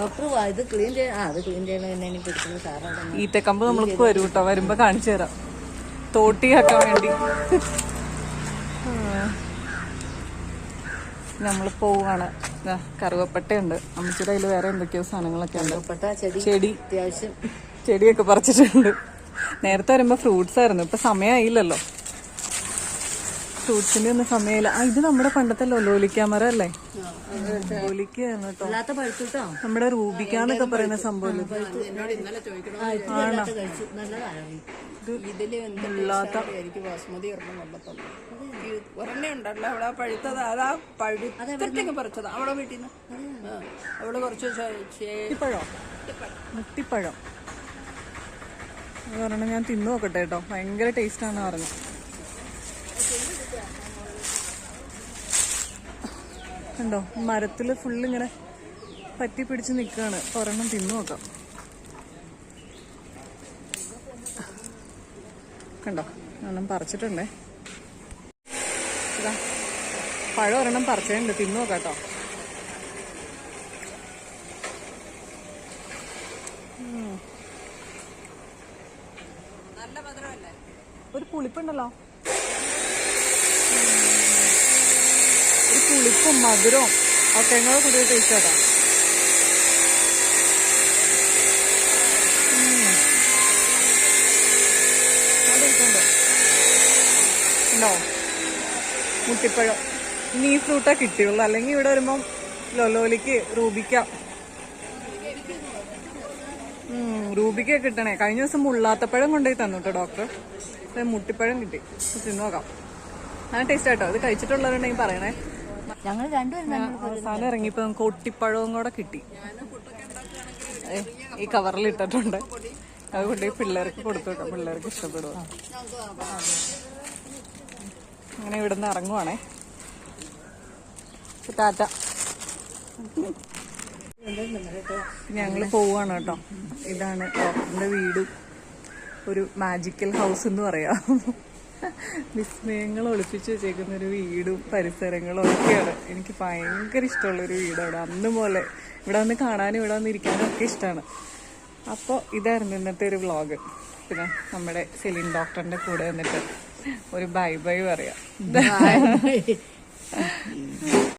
ഈറ്റക്കമ്പ് നമ്മൾക്ക് വരും കേട്ടോ വരുമ്പോ കാണിച്ചു തരാം. തോട്ടിയാക്കാൻ വേണ്ടി. നമ്മൾ പോവാണ്. കറുവപ്പട്ടയുണ്ട്. അമ്മച്ചിയുടെ കയ്യിൽ വേറെ എന്തൊക്കെയോ സാധനങ്ങളൊക്കെ ഉണ്ട്. ചെടി ചെടിയൊക്കെ പറിച്ചിട്ടുണ്ട്. നേരത്തെ വരുമ്പോ ഫ്രൂട്ട്സ് ആയിരുന്നു. ഇപ്പൊ സമയമായില്ലല്ലോ ഫ്രൂട്ട്സിന്റെ ഒന്നും സമയമില്ല. ആ ഇത് നമ്മുടെ പണ്ടത്തെ ലൊലോലിക്ക മരം അല്ലേ? ലൊലോലിക്കയാണ് കേട്ടോ. നമ്മുടെ റൂബിക്കാന്നൊക്കെ പറയുന്ന സംഭവം ആണോ എന്നോട് ഇന്നലെ ചോദിക്കണം? നല്ലതാണ് ഇതിൽ എന്തില്ലാത്ത എനിക്ക് ബാസ്മതി ഒരെണ്ണം കൊണ്ടത്തന്നു. ഈ ഒരെണ്ണ ഉണ്ടല്ലോ. അവിടെ പഴുത്തത് അതാ പറിച്ചത്. വീട്ടിൽ നിന്ന് കുറച്ച് മുട്ടിപ്പഴം. അത് പറഞ്ഞാൽ ഞാൻ തിന്നു നോക്കട്ടെ കേട്ടോ. ഭയങ്കര ടേസ്റ്റ് ആണെന്ന് പറഞ്ഞു കണ്ടോ? മരത്തിൽ ഫുള്ള് ഇങ്ങനെ പറ്റി പിടിച്ച് അപ്പൊ ഒരെണ്ണം തിന്നു നോക്കാം. കണ്ടോ? ഒരെണ്ണം പറിച്ചിട്ടുണ്ടേ. പഴം ഒരെണ്ണം പറിച്ചിട്ടുണ്ട് തിന്നു നോക്കാം കേട്ടോ നല്ല മധുരമല്ലേ പുളിപ്പുണ്ടല്ലോ ഒരു പുളിപ്പും മധുരവും ഒക്കെ ഞങ്ങൾ കൂടുതൽ ടേസ്റ്റ് ആട്ടാ. ഉണ്ടോ. മുട്ടിപ്പഴം. ഇനി ഈ ഫ്രൂട്ടാ കിട്ടിയുള്ളൂ. അല്ലെങ്കിൽ ഇവിടെ വരുമ്പം ലൊലോലിക്ക് റൂബിക്ക റൂബിക്ക കിട്ടണേ. കഴിഞ്ഞ ദിവസം മുള്ളാത്തപ്പഴം കൊണ്ടുപോയി തന്നു കേട്ടോ ഡോക്ടർ ഇത് മുട്ടിപ്പഴം കിട്ടി. തിന്നോക്കാം നോക്കാം. നല്ല ടേസ്റ്റ് ആട്ടോ. ഇത് കഴിച്ചിട്ടുള്ളവരുണ്ടെങ്കിൽ പറയണേ. ഞങ്ങൾ രണ്ടുപേരും ഇറങ്ങിപ്പോ അവസാനം ഇറങ്ങിയപ്പോ നമുക്ക് ഒട്ടിപ്പഴവും കൂടെ കിട്ടി. ഈ കവറിൽ ഇട്ടിട്ടുണ്ട്. അത് കൊണ്ടുപോയി പിള്ളേർക്ക് കൊടുത്തു കേട്ടോ പിള്ളേർക്ക് ഇഷ്ടപ്പെടുക അങ്ങനെ ഇവിടുന്ന് ഇറങ്ങുവാണേ. ടാറ്റ. ഞങ്ങൾ പോവാണ് കേട്ടോ. ഇതാണ് ഡോക്ടറിന്റെ വീട്. ഒരു മാജിക്കൽ ഹൗസ് എന്ന് പറയാം. വിസ്മയങ്ങൾ ഒളിപ്പിച്ച് വെച്ചേക്കുന്ന ഒരു വീടും പരിസരങ്ങളും ഒക്കെയാണ്. എനിക്ക് ഭയങ്കര ഇഷ്ടമുള്ള ഒരു വീടാണ്. അന്ന് പോലെ ഇവിടെ വന്ന് കാണാനും ഇവിടെ വന്ന് ഇരിക്കാനും ഒക്കെ ഇഷ്ടമാണ് അപ്പോൾ ഇതായിരുന്നു ഇന്നത്തെ ഒരു വ്ളോഗ് പിന്നെ നമ്മുടെ സെലിൻ ഡോക്ടറിന്റെ കൂടെ വന്നിട്ട് ഒരു ബൈ ബൈ പറയാം.